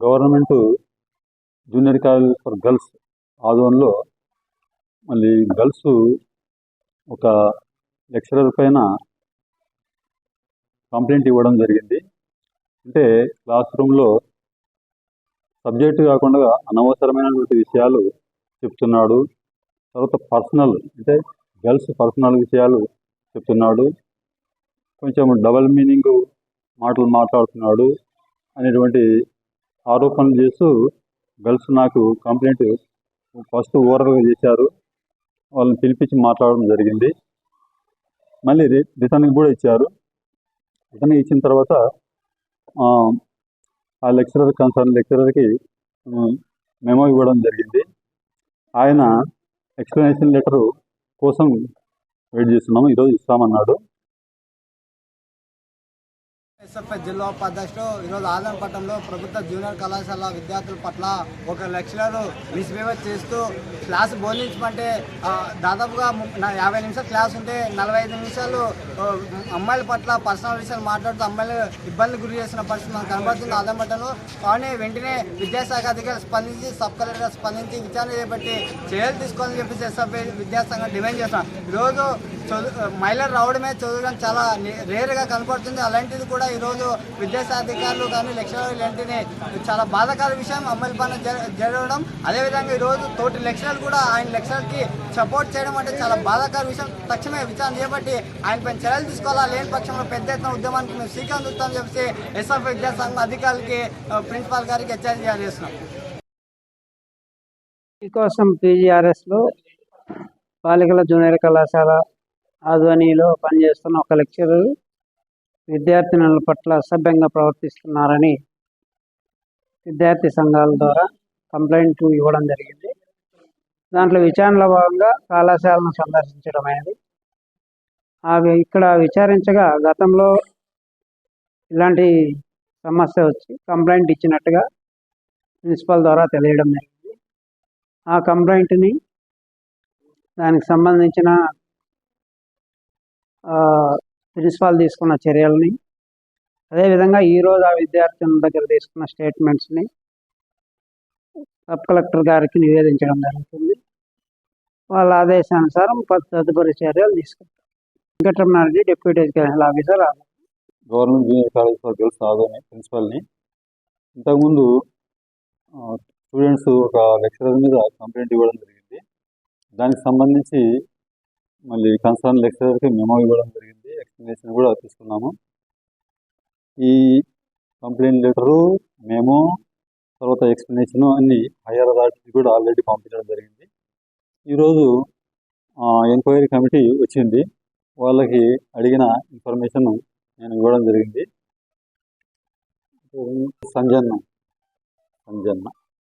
Government junior college for girls ఆధ్వర్యంలో మళ్ళీ girls ఒక లెక్చరర్ పైన కంప్లైంట్ ఇవ్వడం జరిగింది. అంటే క్లాస్ రూమ్లో సబ్జెక్టు కాకుండా అనవసరమైనటువంటి విషయాలు చెప్తున్నాడు. తర్వాత పర్సనల్ అంటే గర్ల్స్ పర్సనల్ విషయాలు చెప్తున్నాడు. కొంచెం డబల్ మీనింగ్ మాటలు మాట్లాడుతున్నాడు అనేటువంటి ఆరోపణలు చేస్తూ గర్ల్స్ నాకు కంప్లైంట్ ఫస్ట్ ఓరల్గా చేశారు. వాళ్ళని పిలిపించి మాట్లాడడం జరిగింది. మళ్ళీ రి రిటర్న్కి కూడా ఇచ్చారు. రిటర్న్ ఇచ్చిన తర్వాత ఆ, లెక్చరర్ కన్సర్న్ లెక్చరర్కి మెమో ఇవ్వడం జరిగింది. ఆయన ఎక్స్ప్లెనేషన్ లెటర్ కోసం వెయిట్ చేస్తున్నాము ఈరోజు ఇస్తామన్నాడు. ఎస్ఎఫ్ఐ జిల్లా ఉపాధ్యక్షుడు ఈరోజు ఆదరణపట్నంలో ప్రభుత్వ జూనియర్ కళాశాల విద్యార్థుల పట్ల ఒక లెక్చరర్ మిస్బిహేవ్ చేస్తూ క్లాస్ బోధించమంటే దాదాపుగా యాభై నిమిషాలు క్లాస్ ఉంటే నలభై ఐదు నిమిషాలు అమ్మాయిల పట్ల పర్సనల్ విషయాలు మాట్లాడుతూ అమ్మాయిలు ఇబ్బందులు గురి చేసిన పరిస్థితి మనకు కనబడుతుంది ఆదరణపట్నంలో కానీ వెంటనే విద్యాశాఖ అధికారులు స్పందించి సబ్ కలెక్టర్ స్పందించి విచారణ చేపట్టి చర్యలు తీసుకోవాలని చెప్పేసి ఎస్ఎఫ్ఐ విద్యాసంఘం డిమాండ్ చేస్తాం ఈరోజు చదువు మహిళలు రావడమే చదవడం చాలా రేర్గా కనపడుతుంది. అలాంటిది కూడా ఈరోజు విద్యాశాఖ అధికారులు కానీ లెక్చరర్లు ఇలాంటిని చాలా బాధాకర విషయం అమ్మాయిల పైన జరగడం. అదేవిధంగా ఈరోజు తోటి లెక్చరర్లు కూడా ఆయన లెక్చరర్కి సపోర్ట్ చేయడం అంటే చాలా బాధాకర విషయం. తక్షణమే విచారణ చేపట్టి ఆయన పైన చర్యలు తీసుకోవాలా? లేని పక్షంలో పెద్ద ఎత్తున ఉద్యమానికి మేము శ్రీకాంత్ చుట్టామని చెప్పేసి ఎస్ఎఫ్ విద్యాసంఘం అధికారులకి ప్రిన్సిపాల్ గారికి హెచ్చరిక జారీ చేస్తున్నాం. కోసం పీజీఆర్ఎస్లో బాలికల జూనియర్ కళాశాల ఆధ్వర్యంలో పనిచేస్తున్న ఒక లెక్చరర్ విద్యార్థినుల పట్ల అసభ్యంగా ప్రవర్తిస్తున్నారని విద్యార్థి సంఘాల ద్వారా కంప్లైంట్ ఇవ్వడం జరిగింది. దాంట్లో విచారణలో భాగంగా కళాశాలను సందర్శించడం అనేది అవి ఇక్కడ విచారించగా గతంలో ఇలాంటి సమస్య వచ్చి కంప్లైంట్ ఇచ్చినట్టుగా ప్రిన్సిపల్ ద్వారా తెలియడం జరిగింది. ఆ కంప్లైంట్ని దానికి సంబంధించిన ప్రిన్సిపాల్ తీసుకున్న చర్యల్ని అదేవిధంగా ఈరోజు ఆ విద్యార్థుల దగ్గర తీసుకున్న స్టేట్మెంట్స్ని సబ్ కలెక్టర్ గారికి నివేదించడం జరుగుతుంది. వాళ్ళ ఆదేశానుసారం తదుపరి చర్యలు తీసుకుంటారు Venkataramana Reddy deputy educational officer government junior college for girls Adoni ప్రిన్సిపల్ని. ఇంతకుముందు స్టూడెంట్స్ ఒక లెక్చరర్ మీద కంప్లైంట్ ఇవ్వడం జరిగింది. దానికి సంబంధించి మళ్ళీ కన్సర్న్ లెక్చరర్కి మెమో ఇవ్వడం జరిగింది. ఎక్స్ప్లెనేషన్ కూడా తీసుకున్నాము. ఈ కంప్లైంట్ లెటరు మేము తర్వాత ఎక్స్ప్లెనేషన్ అన్ని హైయర్ అథారిటీకి కూడా ఆల్రెడీ పంపించడం జరిగింది. ఈరోజు ఎంక్వైరీ కమిటీ వచ్చింది. వాళ్ళకి అడిగిన ఇన్ఫర్మేషన్ నేను ఇవ్వడం జరిగింది. సంజన్న. సంజన్న.